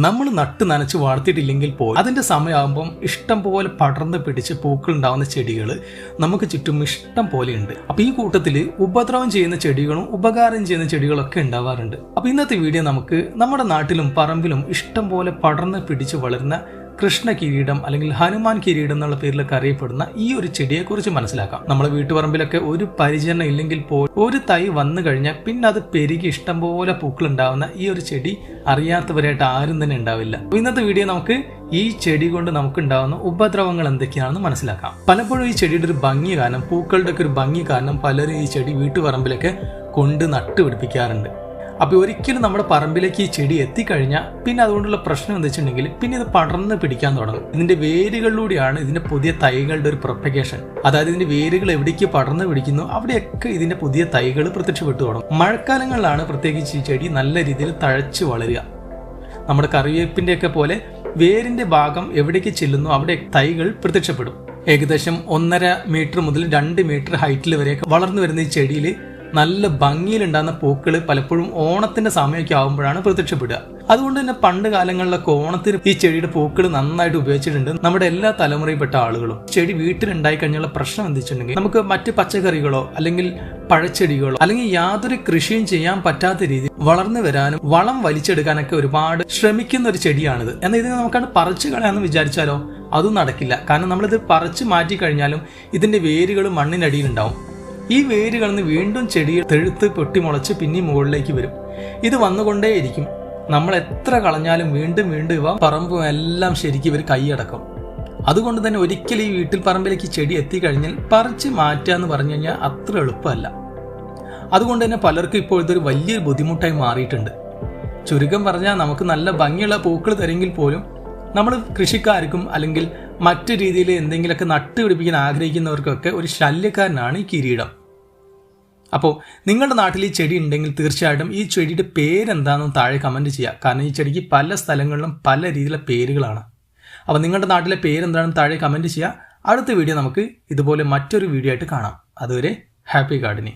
നമ്മൾ നട്ട് നനച്ച് വളർത്തിയിട്ടില്ലെങ്കിൽ പോലും അതിന്റെ സമയമാകുമ്പം ഇഷ്ടം പോലെ പടർന്ന് പിടിച്ച് പൂക്കൾ ഉണ്ടാകുന്ന ചെടികൾ നമുക്ക് ചുറ്റും ഇഷ്ടം പോലെ ഉണ്ട്. അപ്പോൾ ഈ കൂട്ടത്തിൽ ഉപദ്രവം ചെയ്യുന്ന ചെടികളും ഉപകാരം ചെയ്യുന്ന ചെടികളൊക്കെ ഉണ്ടാവാറുണ്ട്. അപ്പോൾ ഇന്നത്തെ വീഡിയോ നമുക്ക് നമ്മുടെ നാട്ടിലും പറമ്പിലും ഇഷ്ടം പോലെ പടർന്ന് പിടിച്ച് വളരുന്ന കൃഷ്ണ കിരീടം അല്ലെങ്കിൽ ഹനുമാൻ കിരീടം എന്നുള്ള പേരിലൊക്കെ അറിയപ്പെടുന്ന ഈ ഒരു ചെടിയെക്കുറിച്ച് മനസ്സിലാക്കാം. നമ്മുടെ വീട്ടുപറമ്പിലൊക്കെ ഒരു പരിചരണം ഇല്ലെങ്കിൽ പോലും ഒരു തൈ വന്നു കഴിഞ്ഞാൽ പിന്നെ അത് പെരുകി ഇഷ്ടംപോലെ പൂക്കൾ ഉണ്ടാവുന്ന ഈ ഒരു ചെടി അറിയാത്തവരായിട്ട് ആരും തന്നെ ഉണ്ടാവില്ല. ഇന്നത്തെ വീഡിയോ നമുക്ക് ഈ ചെടി കൊണ്ട് നമുക്ക് ഉണ്ടാവുന്ന ഉപദ്രവങ്ങൾ എന്തൊക്കെയാണെന്ന് മനസ്സിലാക്കാം. പലപ്പോഴും ഈ ചെടിയുടെ ഒരു ഭംഗി കാരണം പൂക്കളുടെ ഒക്കെ ഒരു ഭംഗി കാരണം പലരും ഈ ചെടി വീട്ടുപറമ്പിലൊക്കെ കൊണ്ട് നട്ടുപിടിപ്പിക്കാറുണ്ട്. അപ്പോൾ ഒരിക്കലും നമ്മുടെ പറമ്പിലേക്ക് ഈ ചെടി എത്തിക്കഴിഞ്ഞാൽ പിന്നെ അതുകൊണ്ടുള്ള പ്രശ്നം എന്താ വെച്ചിട്ടുണ്ടെങ്കിൽ പിന്നെ ഇത് പടർന്ന് പിടിക്കാൻ തുടങ്ങും. ഇതിന്റെ വേരുകളിലൂടെയാണ് ഇതിന്റെ പുതിയ തൈകളുടെ ഒരു പ്രൊപ്പഗേഷൻ. അതായത് ഇതിന്റെ വേരുകൾ എവിടേക്ക് പടർന്ന് പിടിക്കുന്നു അവിടെയൊക്കെ ഇതിന്റെ പുതിയ തൈകൾ പ്രത്യക്ഷപ്പെട്ടു തുടങ്ങും. മഴക്കാലങ്ങളിലാണ് പ്രത്യേകിച്ച് ഈ ചെടി നല്ല രീതിയിൽ തഴച്ച് വളരുക. നമ്മുടെ കറിവേപ്പിന്റെ ഒക്കെ പോലെ വേരിന്റെ ഭാഗം എവിടേക്ക് ചെല്ലുന്നു അവിടെ തൈകൾ പ്രത്യക്ഷപ്പെടും. ഏകദേശം ഒന്നര മീറ്റർ മുതൽ രണ്ട് മീറ്റർ ഹൈറ്റിൽ വരെയൊക്കെ വളർന്നു വരുന്ന ഈ ചെടിയിൽ നല്ല ഭംഗിയിലുണ്ടാകുന്ന പൂക്കൾ പലപ്പോഴും ഓണത്തിന്റെ സമയമൊക്കെ ആകുമ്പോഴാണ് പ്രത്യക്ഷപ്പെടുക. അതുകൊണ്ട് തന്നെ പണ്ട് കാലങ്ങളിലൊക്കെ ഓണത്തിന് ഈ ചെടിയുടെ പൂക്കൾ നന്നായിട്ട് ഉപയോഗിച്ചിട്ടുണ്ട് നമ്മുടെ എല്ലാ തലമുറയിൽപ്പെട്ട ആളുകളും. ചെടി വീട്ടിലുണ്ടായി കഴിഞ്ഞുള്ള പ്രശ്നം എന്തിച്ചിട്ടുണ്ടെങ്കിൽ നമുക്ക് മറ്റ് പച്ചക്കറികളോ അല്ലെങ്കിൽ പഴച്ചെടികളോ അല്ലെങ്കിൽ യാതൊരു കൃഷിയും ചെയ്യാൻ പറ്റാത്ത രീതി വളർന്നു വരാനും വളം വലിച്ചെടുക്കാനൊക്കെ ഒരുപാട് ശ്രമിക്കുന്ന ഒരു ചെടിയാണിത്. എന്നാൽ ഇതിനെ നമുക്കാണ് പറിച്ചു കളയാന്ന് വിചാരിച്ചാലോ? അതും നടക്കില്ല. കാരണം നമ്മളിത് പറിച്ചു മാറ്റി കഴിഞ്ഞാലും ഇതിന്റെ വേരുകൾ മണ്ണിനടിയിലുണ്ടാവും. ഈ വേര് കടന്ന് വീണ്ടും ചെടിയിൽ തെഴുത്ത് പൊട്ടിമുളച്ച് പിന്നെ മുകളിലേക്ക് വരും. ഇത് വന്നുകൊണ്ടേയിരിക്കും. നമ്മൾ എത്ര കളഞ്ഞാലും വീണ്ടും വീണ്ടും ഇവ പറമ്പും എല്ലാം ശരിക്കും ഇവർ കൈയടക്കും. അതുകൊണ്ട് തന്നെ ഒരിക്കലും ഈ വീട്ടിൽ പറമ്പിലേക്ക് ചെടി എത്തിക്കഴിഞ്ഞാൽ പറിച്ച് മാറ്റുക എന്ന് പറഞ്ഞു കഴിഞ്ഞാൽ അത്ര എളുപ്പമല്ല. അതുകൊണ്ട് തന്നെ പലർക്കും ഇപ്പോൾ ഇതൊരു വലിയൊരു ബുദ്ധിമുട്ടായി മാറിയിട്ടുണ്ട്. ചുരുക്കം പറഞ്ഞാൽ നമുക്ക് നല്ല ഭംഗിയുള്ള പൂക്കൾ തരെങ്കിൽ പോലും നമ്മൾ കൃഷിക്കാർക്കും അല്ലെങ്കിൽ മറ്റു രീതിയിൽ എന്തെങ്കിലുമൊക്കെ നട്ടുപിടിപ്പിക്കാൻ ആഗ്രഹിക്കുന്നവർക്കൊക്കെ ഒരു ശല്യക്കാരനാണ് ഈ കിരീടം. അപ്പോൾ നിങ്ങളുടെ നാട്ടിൽ ഈ ചെടി ഉണ്ടെങ്കിൽ തീർച്ചയായിട്ടും ഈ ചെടിയുടെ പേരെന്താണെന്ന് താഴെ കമന്റ് ചെയ്യുക. കാരണം ഈ ചെടിക്ക് പല സ്ഥലങ്ങളിലും പല രീതിയിലുള്ള പേരുകളാണ്. അപ്പോൾ നിങ്ങളുടെ നാട്ടിലെ പേരെന്താണെന്ന് താഴെ കമന്റ് ചെയ്യുക. അടുത്ത വീഡിയോ നമുക്ക് ഇതുപോലെ മറ്റൊരു വീഡിയോ ആയിട്ട് കാണാം. അതുവരെ ഹാപ്പി ഗാർഡനിങ്.